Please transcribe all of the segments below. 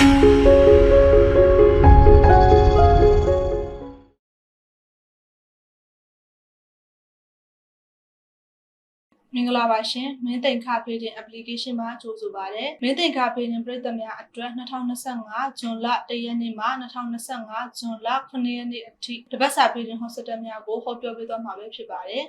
မင်္ဂလာပါရှင်မင်းသိင်္ခဖေးတင် application မှာကြိုဆိုပါရစေမင်းသိင်္ခဖေးတင်ပြည်သက်များအတွက်2025ဇွန်လ1ရက်နေ့မှ2025ဇွန်လ9ရက်နေ့အထိတပတ်စာဖေးတင် hospital များကိုဟောပြောပေးသွားမှာပဲဖြစ်ပါတယ်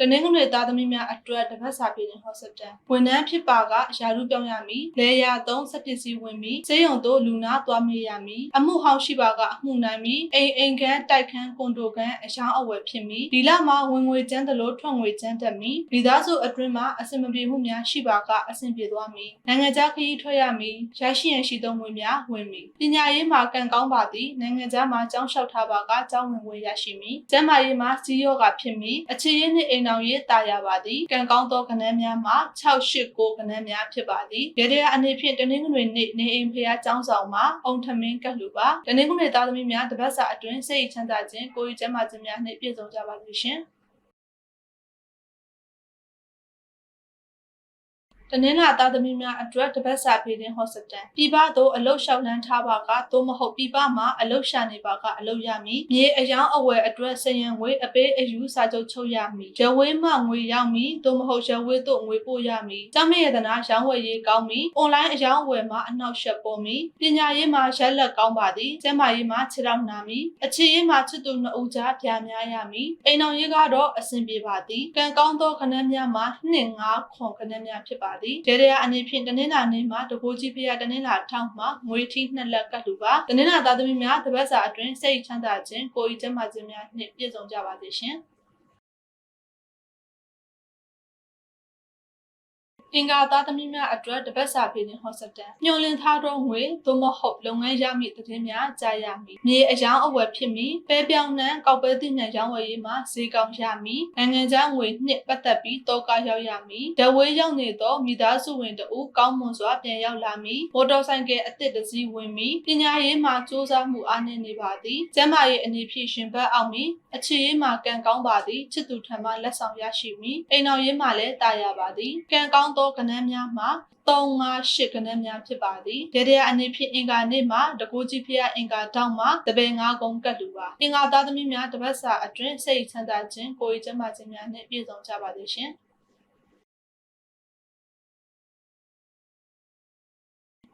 တနင်္ဂနွေသားသမီးများအတွက်တပတ်စာပြည်နယ်ဟော့စပတယ်ဝန်ထမ်းဖြစ်ပါကယာရုပြောင်းရမည်လေယာသုံးစက်ပစ္စည်းဝင်ပြီးစေယုံတို့လူနာသွားမေးရမည်အမှုဟောင်းရှိပါကအမှုနိုင်မည်အိမ်အိမ်ခန်းတိုက်ခန်းကွန်ဒိုခန်းအရှောင်းအဝယ်ဖြစ်မည်ဒီလမှာဝင်ငွေကျန်းသလိုထွက်ငွေကျန်းတက်မည်မိသားစုအတွင်းမှာအဆင်မပြေမှုများရှိပါကအဆင်ပြေသွားမည်နိုင်ငံခြားခရီးထွက်ရမည်ရရှိရန်ရှိသောငွေများဝင်မည်ပညာရေးမှာကံကောင်းပါသည်နိုင်ငံခြားမှာကျောင်းလျှောက်ထားပါကကျောင်းဝင်ငွေရရှိမည်ကျန်းမာရေးမှာစီးရောဂါဖြစ်မည်အခြေရင်းနှင့်အိမ်အောင်ရေးတာယာပါသည်ကံကောင်းသောကဏ္ဍများမှာ689ကဏ္ဍများဖြစ်ပါသည်ရတဲ့အနေဖြင့်တနင်္ဂနွေနေ့နေအိမ်ဖျားကျောင်းဆောင်မှာအုံထမင်းကတ်လူပါတနင်္ဂနွေသားသမီးများတပတ်စာအတွင်းစိတ်ချမ်းသာခြင်းကိုယ်ရည်ကျန်းမာခြင်းများနှင့်ပြည့်စုံကြပါစေရှင် တနင်္လာသားသမီးများအတွက်တပတ်စာဖေးတဲ့ hospital ပြည်ပသို့အလုတ်လျှောက်လန်းထားပါကသို့မဟုတ်ပြည်ပမှာအလုတ်ရှာနေပါကအလုတ်ရမည်မြေအယောင်အဝယ်အတွက်စရန်ငွေအပေးအယူစာချုပ်ချုပ်ရမည်ရဝေးမှငွေရောက်မည်သို့မဟုတ်ရဝေးသို့ငွေပို့ရမည်ကျောင်းမရတနာရောင်းဝယ်ရေးကောင်းမည် online အယောင်အဝယ်မှာအနှောက်အယှက်ပေါ်မည်ပညာရေးမှာရက်လက်ကောင်းပါသည်ကျန်းမာရေးမှာခြေထောက်နာမည်အခြေရေးမှာချစ်သူနှစ်ဦးကြားပြားများရမည်အိမ်အောင်ရေးကတော့အဆင်ပြေပါသည်ကံကောင်းသောခဏများမှာ2 5ခွန်ခဏများဖြစ်ပါသည်ဒေရယာအနေဖြင့်တနင်္လာနေ့မှာတကိုးကြီးဖရတနင်္လာထောက်မှာငွေထီးနှစ်လက်ကတ်လူပါတနင်္လာသားသမီးများတပတ်စာအတွင်းစိတ်ချမ်းသာခြင်းကိုယ်ဤကျန်းမာခြင်းများနှင့်ပြည့်စုံကြပါစေရှင် အင်္ဂါသားသမီးများအတွက်တပတ်စာဖေးနေဟော့စတန်ညှို့လင်းထားသောငွေသို့မဟုတ်လုပ်ငန်းရမည့်သတင်းများကြားရမည်မြေအယောင်အဝယ်ဖြစ်မည်ပဲပြောင်းနှံကောက်ပဲသိနှံရောင်းဝယ်ရေးမှာဈေးကောင်းရမည်နိုင်ငံခြားငွေနှစ်ပတ်သက်ပြီးတောကရောက်ရမည်ဒဝေးရောက်နေသောမိသားစုဝင်တဦးကောင်းမွန်စွာပြန်ရောက်လာမည်မော်တော်ဆိုင်ကယ်အသစ်တစ်စီးဝင်မည်ပညာရေးမှာစူးစမ်းမှုအားနည်းနေပါသည်ကျန်းမာရေးအနေဖြင့်ရှင်ဘတ်အောင်မည်အခြေရေးမှာကံကောင်းပါသည်ချစ်သူထံမှလက်ဆောင်ရရှိမည်အိမ်တော်ရေးမှာလည်းတာယာပါသည်ကံကောင်းသောကဏ္ဍများမှာ358ကဏ္ဍများဖြစ်ပါသည်။ဒေရအနေဖြင့်အင်္ဂါနေ့မှာတကူကြီးဖျားအင်္ဂါတောက်မှာတပယ်ငါးကုန်းကတ်လူပါ။အင်္ဂါသားသမီးများတပတ်စာအတွင်းစိတ်ချမ်းသာခြင်းကိုယ်ရည်ကျန်းမာခြင်းများနှင့်ပြည့်စုံကြပါစေရှင်။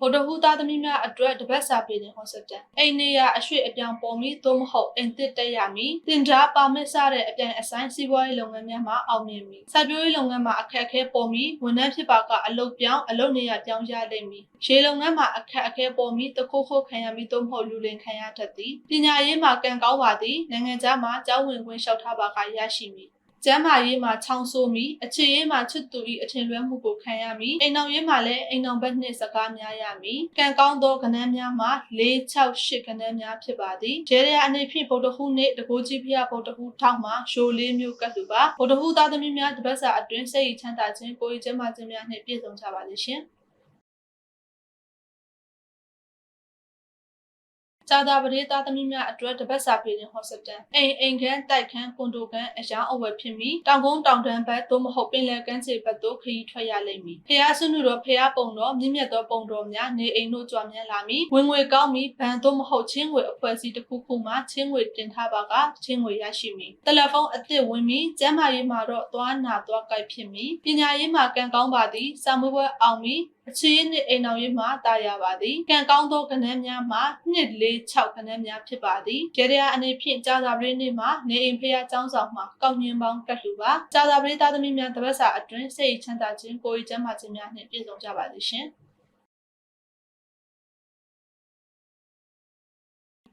ဟိုတဟူသားသမီးများအတွက်တပတ်စာပေးတဲ့ hospital အိမ်နေရအရွှေ့အပြောင်းပေါ်ပြီးသို့မဟုတ်အိမ်သစ်တက်ရမည်တင်ကြားပါမစ်စတဲ့အပြန်အဆိုင်စီးပွားရေးလုပ်ငန်းများမှာအောင်မြင်မည်စိုက်ပျိုးရေးလုပ်ငန်းမှာအခက်အခဲပေါ်ပြီးဝန်ထမ်းဖြစ်ပါကအလုပ်ပြောင်းအလုပ်နေရပြောင်းရလိမ့်မည်ရေလုပ်ငန်းမှာအခက်အခဲပေါ်ပြီးတခုခုခံရပြီးသို့မဟုတ်လူလင်ခံရတတ်သည်ပညာရေးမှာကံကောင်းပါသည်နိုင်ငံခြားမှာကျောင်းဝင်ခွင့်လျှောက်ထားပါကရရှိမည် ကျမ်းမာရေးမှာချောင်းဆိုးမိအခြေရေးမှာချစ်သူ၏အထင်လွဲမှုကိုခံရမိအိမ်အောင်ရေးမှာလည်းအိမ်အောင်ဘက်နှင့်စကားများရမည်ကံကောင်းသောကဏ္ဍများမှာ၄6 8ကဏ္ဍများဖြစ်ပါသည်ဂျေရယာအနေဖြင့်ဗုဒ္ဓဟူးနေ့တကိုးကြီးဖျားဗုဒ္ဓဟူးထောက်မှာရှိုးလေးမျိုးကတ်လူပါဗုဒ္ဓဟူးသားသမီးများတပတ်စာအတွင်းစိတ်ချမ်းသာခြင်းကိုယ်ကျမ်းမာခြင်းများနှင့်ပြည့်စုံကြပါစေရှင် စာသာပရိသတ်သမီးများအတွက်တပတ်စာပေးတဲ့ hospital အိမ်အိမ်ခန်းတိုက်ခန်းကွန်ဒိုခန်းအရာအဝယ်ဖြစ်ပြီးတောင်ကုန်းတောင်တန်းဘက်သို့မဟုတ်ပင်လယ်ကမ်းခြေဘက်သို့ခရီးထွက်ရလိမ့်မည်ဖျားဆွနုတော်ဖျားပုံတော်မြင့်မြတ်သောပုံတော်များနေအိမ်တို့ကြွမြန်းလာမည်ဝင်ငွေကောင်းမည်ဘဏ်သို့မဟုတ်ချင်းငွေအဖွဲ့အစည်းတစ်ခုခုမှချင်းငွေတင်ထားပါကချင်းငွေရရှိမည်တယ်လီဖုန်းအသစ်ဝင်မည်ကျန်းမာရေးမှာတော့သွားနာသွားကြိုက်ဖြစ်မည်ပညာရေးမှာကံကောင်းပါသည်စာမွေးပွဲအောင်မည်အခြေရနှင့်အိမ်အောင်ရေးမှတာယာပါသည်ကံကောင်းသောကဏ္ဍများမှာ2 4 6ကဏ္ဍများဖြစ်ပါသည်ကျေရယာအနေဖြင့်ကြာသာပရိနေ့မှာနေအိမ်ဖျားကျောင်းဆောင်မှာကောက်ညင်ပေါင်းကတ်လူပါကြာသာပရိသားသမီးများတပတ်စာအတွင်းစိတ်ချမ်းသာခြင်းကိုယ်ရည်ကျန်းမာခြင်းများနှင့်ပြည့်စုံကြပါစေရှင်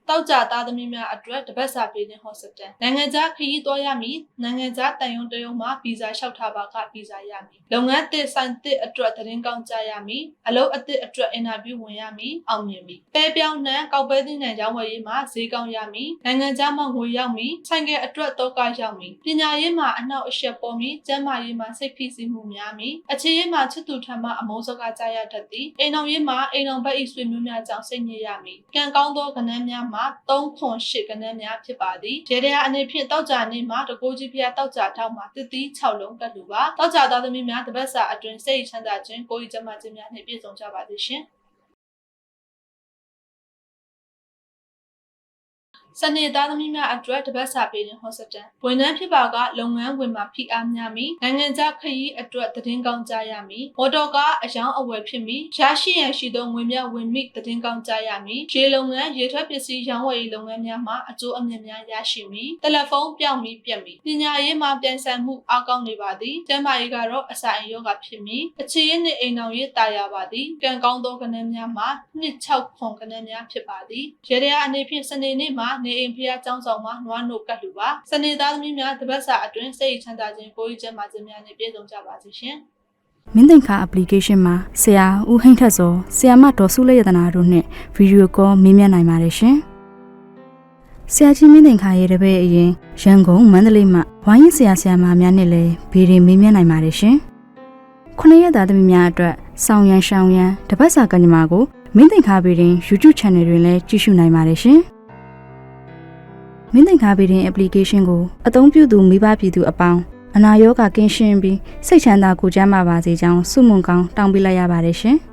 တောက်ကြသားသမီးများအတွက်တပတ်စာပေးတဲ့ hospital နိုင်ငံခြားခရီးသွားရမည်နိုင်ငံခြားတန်ယုံတယုံမှာဗီဇာလျှောက်ထားပါကဗီဇာရမည်လုပ်ငန်းတစ်ဆိုင်တစ်အတွက်သတင်းကောင်းကြားရမည်အလုပ်အသစ်အတွက်အင်တာဗျူးဝင်ရမည်အောင်မြင်မည်ပဲပြောင်းနှံကောက်ပဲသီးနှံရောင်းဝယ်ရေးမှာဈေးကောင်းရမည်နိုင်ငံခြားမှငွေရောက်မည်ဆိုင်ကယ်အတွက်တော့ကရောက်မည်ပညာရေးမှာအနောက်အရှက်ပေါ်မည်ကျန်းမာရေးမှာစိတ်ဖိစီးမှုများမည်အခြေရေးမှာချစ်သူထံမှအမုန်းစကားကြားရတတ်သည်အိမ်အောင်ရေးမှာအိမ်အောင်ဘက်ဤဆွေမျိုးများကြောင့်စိတ်ညစ်ရမည်ကံကောင်းသောကဏ္ဍများမှာမှာ3.8ကနန်းများဖြစ်ပါသည်ရေတရားအနေဖြင့်တောက်ကြနေမှာတကိုးကြီးဖျားတောက်ကြထောက်မှာတစ်သီး6လုံးကတ်လူပါတောက်ကြသားသမီးများတပတ်စာအတွင်းစိတ်ချမ်းသာခြင်းကိုယ်ကြီးကျန်းမာခြင်းများနှင့်ပြည့်စုံကြပါစေရှင် စနေသားသမီးများအတွက်တပတ်စာပေးတဲ့ဟော့စတန်ဝန်ထမ်းဖြစ်ပါကလုပ်ငန်းဝင်မှာဖိအားများမိနိုင်ငံခြားခရီးအတွက်သတင်းကောင်းကြားရမည်မော်တော်ကားအယောင်အဝယ်ဖြစ်မိရရှိရန်ရှိသောငွေများဝင်မိသတင်းကောင်းကြားရမည်ရေလုပ်ငန်းရေထွက်ပစ္စည်းရောင်းဝယ်ရေးလုပ်ငန်းများမှာအကျိုးအမြတ်များရရှိမည်တယ်လီဖုန်းပြောင်းပြီးပြတ်မည်ပညာရေးမှာပြန်ဆန်မှုအကောင်းနေပါသည်ကျန်းမာရေးကတော့အစာအိမ်ယောဂဖြစ်မည်အခြေရင်းနှင့်အိမ်တော်ရေးတာယာပါသည်ကံကောင်းသောကဏ္ဍများမှာနှစ်6ခွန်ကဏ္ဍများဖြစ်ပါသည်ရေတရားအနေဖြင့်စနေနေ့မှာနေအိမ်ဖျားကျောင်းဆောင်မှာနွားနို့ကတ်လူပါစနေသားသမီးများတပတ်စာအတွင်းစိတ်ချမ်းသာခြင်းကိုယ်ကြီးကျန်းမာခြင်းများနဲ့ပြည့်စုံကြပါစေရှင်မင်းသင်္ခါ application မှာဆရာဦးဟိန်းထက်စောဆရာမဒေါ်စုလေးရတနာတို့နဲ့ဗီဒီယိုကောမေးမြန်းနိုင်ပါတယ်ရှင်။ဆရာကြီးမင်းသင်္ခါရဲ့တပည့်အရင်ရန်ကုန်မန္တလေးမှာဝိုင်းရင်ဆရာဆရာမများနဲ့လည်းဗီဒီမေးမြန်းနိုင်ပါတယ်ရှင်။ခုနှစ်ရက်သားသမီးများအတွက်ဆောင်းရန်ရှောင်းရန်တပတ်စာကညမာကိုမင်းသင်္ခါဗီဒီ YouTube Channel တွင်လည်းကြည့်ရှုနိုင်ပါတယ်ရှင်။ မင်းသင်္ခါဗီဒီ application ကိုအသုံးပြုသူမိဘပြည်သူအပေါင်းအနာရောဂါကင်းရှင်းပြီးစိတ်ချမ်းသာကိုယ်ကျန်းမာပါစေကြောင်းဆုမွန်ကောင်းတောင်းပေးလိုက်ရပါတယ်ရှင်။